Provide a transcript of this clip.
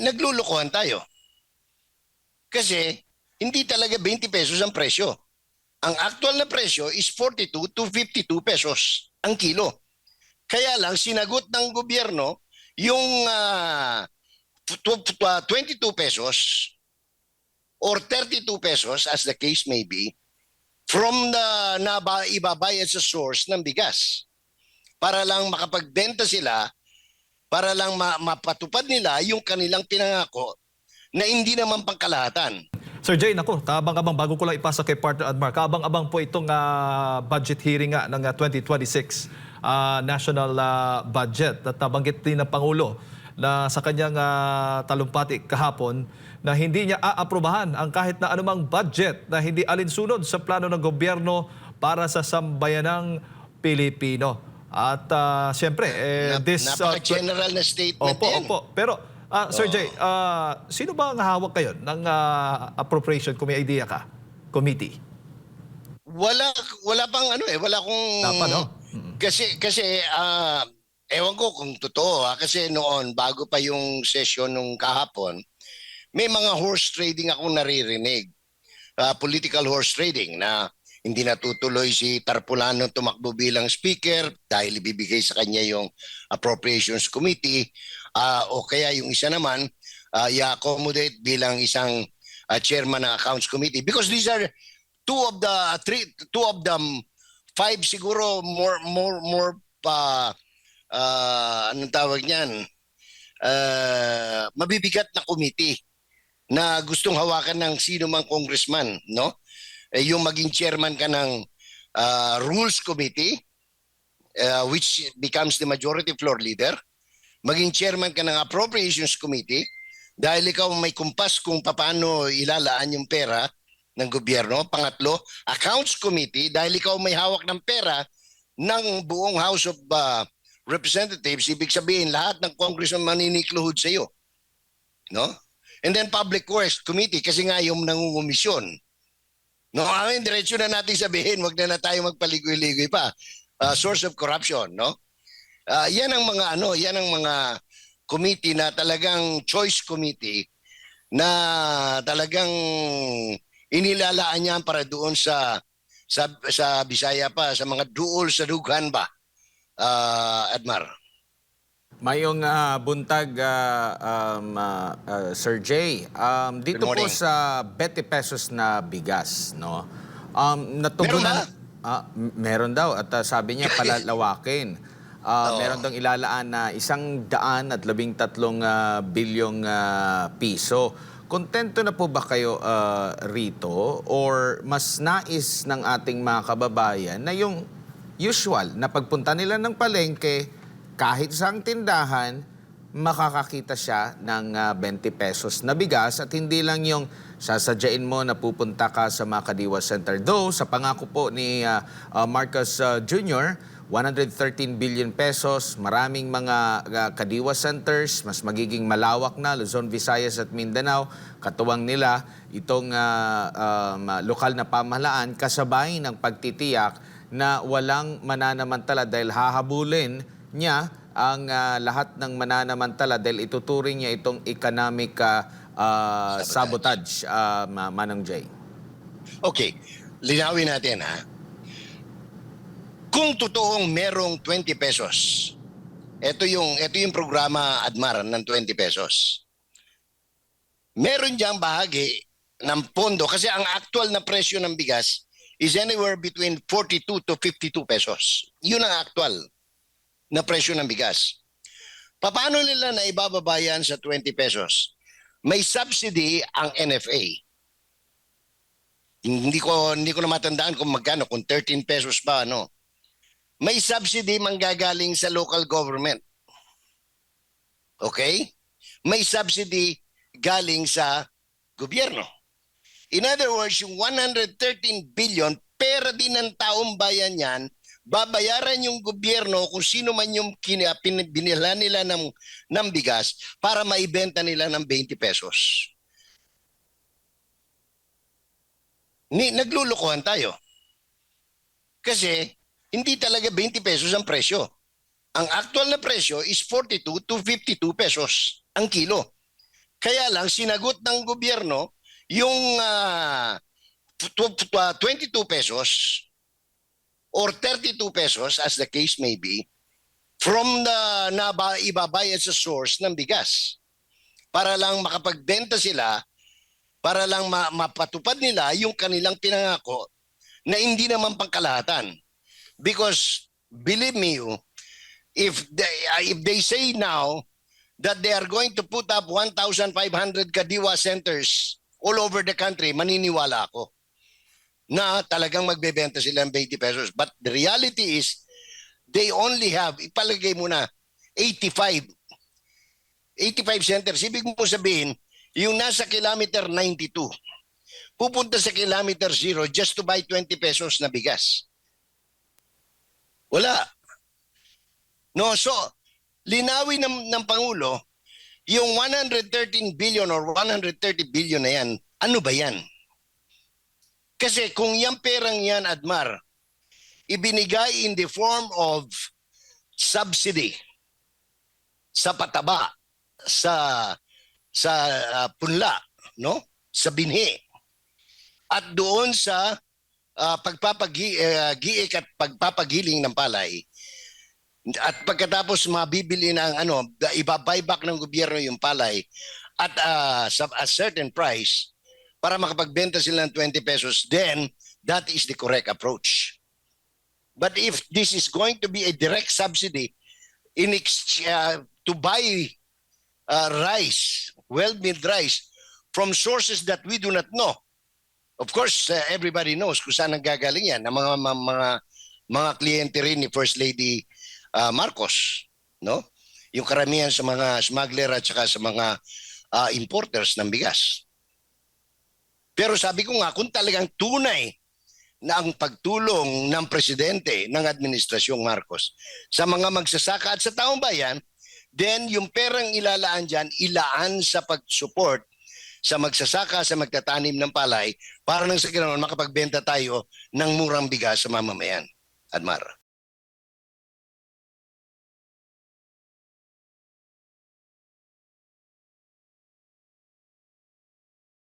naglulukuhan tayo. Kasi hindi talaga 20 pesos ang presyo. Ang actual na presyo is 42 to 52 pesos ang kilo. Kaya lang sinagot ng gobyerno yung ah, tw- ah, 22 pesos or 32 pesos as the case may be from the na ba, ibabayad sa source ng bigas para lang makapagbenta sila para lang ma- mapatupad nila yung kanilang pinangako na hindi naman pangkalahatan. Sir Jay, nako, kaabang-abang bago ko lang ipasa kay partner Admar, kaabang-abang po itong ah, budget hearing nga ng ah, 2026 ah, national ah, budget at nabanggit din ng Pangulo na sa kanyang ah, talumpati kahapon na hindi niya aaprubahan ang kahit na anumang budget na hindi alinsunod sa plano ng gobyerno para sa sambayanang Pilipino. At ah, siyempre, eh, Na- this... ah, Napaka-general na statement Opo, yan. opo. Pero, ah, Sir Jay, ah, sino ba ang hawak kayo ng ah, appropriation kung may idea ka? Committee. Wala wala pang ano eh, wala kong Dapat, no? Kasi kasi ah ewan ko kung totoo ha, kasi noon bago pa yung session nung kahapon, may mga horse trading akong naririnig. Ah, political horse trading na hindi natutuloy si Tarpulano tumakbo bilang speaker dahil ibibigay sa kanya yung appropriations committee. Ah, o kaya yung isa naman ah, i-accommodate bilang isang ah, chairman ng accounts committee. Because these are two of the three two of them five siguro more more more pa ah, anong tawag niyan? Ah, mabibigat na committee na gustong hawakan ng sino mang congressman no eh, yung maging chairman ka ng ah, rules committee ah, which becomes the majority floor leader maging chairman ka ng appropriations committee dahil ikaw may kumpas kung paano ilalaan yung pera ng gobyerno. Pangatlo, accounts committee dahil ikaw may hawak ng pera ng buong House of uh, Representatives. Ibig sabihin, lahat ng congressman maninikluhod sa iyo. No? And then public works committee kasi nga yung nangungumisyon. No, mean, diretso na natin sabihin, wag na na tayo magpaligoy-ligoy pa. Uh, source of corruption, no? Ah, yan ang mga ano, yan ang mga committee na talagang choice committee na talagang inilalaan niya para doon sa sa sa Bisaya pa sa mga duol sa dughan ba. Ah, Admar. Mayong ah, buntag, ah, um, ah, ah, Sir Jay. Um, dito po sa 20 pesos na bigas, no? Um, natugunan, Ah, m- meron daw at ah, sabi niya palalawakin. Ah, Oo. meron daw ilalaan na isang daan at labing tatlong ah, bilyong ah, piso. Kontento na po ba kayo ah, rito or mas nais ng ating mga kababayan na yung usual na pagpunta nila ng palengke, kahit sa tindahan, makakakita siya ng ah, 20 pesos na bigas at hindi lang yung sasadyain mo na pupunta ka sa Makadiwa Center. Though, sa pangako po ni ah, ah, Marcos ah, Jr., 113 billion pesos, maraming mga ah, Kadiwa Centers, mas magiging malawak na, Luzon, Visayas at Mindanao, katuwang nila itong ah, um, lokal na pamahalaan kasabay ng pagtitiyak na walang mananamantala dahil hahabulin niya ang ah, lahat ng mananamantala dahil ituturing niya itong economic ah, ah, sabotage, ah, Ma- Manong Jay. Okay, linawin natin ha. Kung totoong merong 20 pesos, ito yung ito yung programa Admar ng 20 pesos. Meron diyang bahagi ng pondo kasi ang actual na presyo ng bigas is anywhere between 42 to 52 pesos. Yun ang actual na presyo ng bigas. Paano nila na ibababayan sa 20 pesos? May subsidy ang NFA. Hindi ko hindi ko na matandaan kung magkano, kung 13 pesos ba ano. May subsidy manggagaling sa local government. Okay? May subsidy galing sa gobyerno. In other words, yung 113 billion, pera din ng taong bayan yan, babayaran yung gobyerno kung sino man yung kina, pin, binila nila ng, ng bigas para maibenta nila ng 20 pesos. Ni, naglulukuhan tayo. Kasi hindi talaga 20 pesos ang presyo. Ang actual na presyo is 42 to 52 pesos ang kilo. Kaya lang, sinagot ng gobyerno yung tw- ah, 22 pesos or 32 pesos as the case may be from the na ba, ibabayad sa source ng bigas. Para lang makapagbenta sila para lang ma- mapatupad nila yung kanilang pinangako na hindi naman pangkalahatan. Because believe me you if they, uh, if they say now that they are going to put up 1,500 kadiwa centers all over the country, maniniwala ako na talagang magbebenta sila ng 20 pesos. But the reality is, they only have, ipalagay mo na, 85. 85 centers. Ibig mo sabihin, yung nasa kilometer 92, pupunta sa kilometer 0 just to buy 20 pesos na bigas. Wala. No, so, linawin ng, ng Pangulo, yung 113 billion or 130 billion na yan, ano ba yan? Kasi kung yung perang yan, Admar, ibinigay in the form of subsidy sa pataba, sa sa ah, punla, no? Sa binhi. At doon sa uh, pagpapagi uh, at pagpapagiling ng palay, at pagkatapos mabibili ng ano, iba-buyback ng gobyerno yung palay at uh, sa a certain price para makapagbenta sila ng 20 pesos, then that is the correct approach. But if this is going to be a direct subsidy in uh, to buy uh, rice, well-milled rice from sources that we do not know. Of course, uh, everybody knows kung saan nanggagaling yan, ng mga mga mga, mga kliyente rin ni First Lady uh, Marcos, no? Yung karamihan sa mga smuggler at saka sa mga uh, importers ng bigas. Pero sabi ko nga, kung talagang tunay na ang pagtulong ng presidente ng administrasyong Marcos sa mga magsasaka at sa taong bayan, then yung perang ilalaan dyan, ilaan sa pag-support sa magsasaka, sa magtatanim ng palay, para nang sa ganoon makapagbenta tayo ng murang bigas sa mamamayan. Admar.